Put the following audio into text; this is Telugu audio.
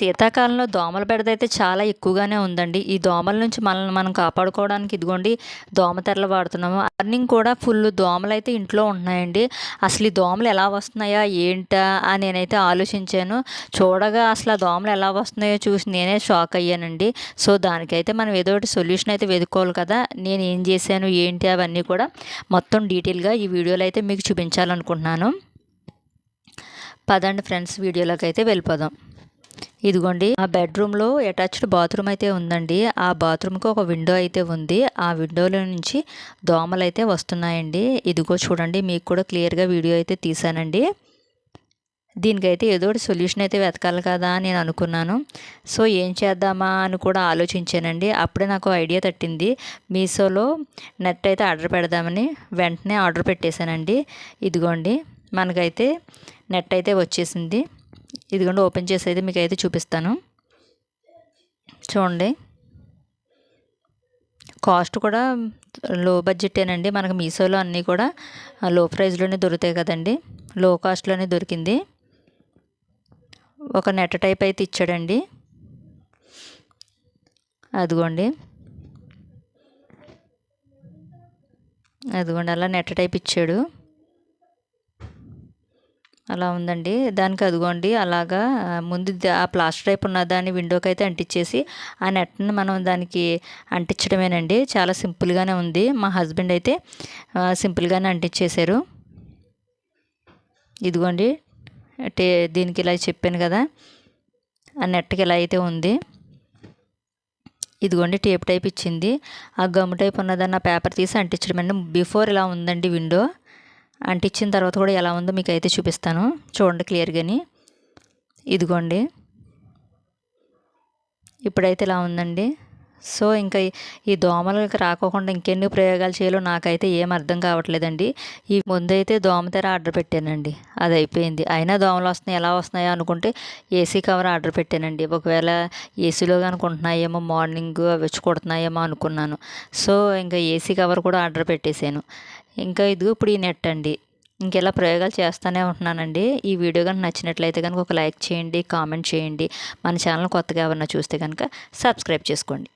శీతాకాలంలో దోమల బెడద అయితే చాలా ఎక్కువగానే ఉందండి. ఈ దోమల నుంచి మనల్ని మనం కాపాడుకోవడానికి ఇదిగోండి దోమ తెరలు వాడుతున్నాము. మార్నింగ్ కూడా ఫుల్ దోమలు అయితే ఇంట్లో ఉంటున్నాయండి. అసలు ఈ దోమలు ఎలా వస్తున్నాయా ఏంటా అని నేనైతే ఆలోచించాను. చూడగా అసలు ఆ దోమలు ఎలా వస్తున్నాయో చూసి నేనే షాక్ అయ్యానండి. సో దానికైతే మనం ఏదో ఒకటి సొల్యూషన్ అయితే వెతుక్కోవాలి కదా. నేను ఏం చేశాను ఏంటి అవన్నీ కూడా మొత్తం డీటెయిల్గా ఈ వీడియోలో అయితే మీకు చూపించాలనుకుంటున్నాను. పదండి ఫ్రెండ్స్ వీడియోలోకి అయితే వెళ్ళిపోదాం. ఇదిగోండి ఆ బెడ్రూమ్లో అటాచ్డ్ బాత్రూమ్ అయితే ఉందండి. ఆ బాత్రూమ్కి ఒక విండో అయితే ఉంది. ఆ విండోలో నుంచి దోమలు అయితే వస్తున్నాయండి. ఇదిగో చూడండి మీకు కూడా క్లియర్గా వీడియో అయితే తీసానండి దీనికైతే ఏదో ఒకటి సొల్యూషన్ అయితే వెతకాలి కదా అని నేను అనుకున్నాను. సో ఏం చేద్దామా అని కూడా ఆలోచించానండి. అప్పుడే నాకు ఐడియా తట్టింది. మీషోలో నెట్ అయితే ఆర్డర్ పెడదామని వెంటనే ఆర్డర్ పెట్టేశానండి. ఇదిగోండి మనకైతే నెట్ అయితే వచ్చేసింది. ఇదిగోండి ఓపెన్ చేసి అయితే మీకు అయితే చూపిస్తాను. చూడండి. కాస్ట్ కూడా లో బడ్జెటేనండి మనకు మీషోలో అన్నీ కూడా లో ప్రైస్లోనే దొరుకుతాయి కదండి. లో కాస్ట్లోనే దొరికింది. ఒక నెట్ టైప్ అయితే ఇచ్చాడండి. అదిగోండి. అదిగోండి అలా నెట్ టైప్ ఇచ్చాడు. అలా ఉందండి. దానికి అదిగోండి అలాగా ముందు ఆ ప్లాస్టర్ టైప్ ఉన్న దాన్ని విండోకి అయితే అంటించేసి ఆ నెట్ని మనం దానికి అంటించడమేనండి. చాలా సింపుల్గానే ఉంది. మా హస్బెండ్ అయితే సింపుల్గానే అంటించేశారు ఇదిగోండి టే దీనికి ఇలా చెప్పాను కదా ఆ నెట్కి ఇలా అయితే ఉంది. ఇదిగోండి టేప్ టైప్ ఇచ్చింది. ఆ గమ్ టైప్ ఉన్నదాన్ని ఆ పేపర్ తీసి అంటించడం అండి బిఫోర్ ఇలా ఉందండి విండో. అంటించిన తర్వాత కూడా ఎలా ఉందో మీకు అయితే చూపిస్తాను. చూడండి క్లియర్గాని. ఇదిగోండి. ఇప్పుడైతే ఇలా ఉందండి? సో ఇంకా ఈ దోమలకి రాకోకుండా ఇంకెన్ని ప్రయోగాలు చేయాలో నాకైతే ఏం అర్థం కావట్లేదండి. ఈ ముందైతే దోమతెర ఆర్డర్ పెట్టానండి. అది అయిపోయింది. అయినా దోమలు వస్తున్నాయి ఎలా వస్తున్నాయో అనుకుంటే ఏసీ కవర్ ఆర్డర్ పెట్టానండి. ఒకవేళ ఏసీలో అనుకుంటున్నాయేమో మార్నింగ్ వచ్చి కొడుతున్నాయేమో అనుకున్నాను. సో ఇంకా ఏసీ కవర్ కూడా ఆర్డర్ పెట్టేశాను. ఇంకా ఇదిగో ఇప్పుడు ఈ నెట్ అండి. ఇంకెలా ప్రయోగాలు చేస్తూనే ఉంటున్నానండి. ఈ వీడియో కనుక నచ్చినట్లయితే కనుక ఒక లైక్ చేయండి కామెంట్ చేయండి. మన ఛానల్ కొత్తగా ఎవరన్నా చూస్తే కనుక సబ్స్క్రైబ్ చేసుకోండి.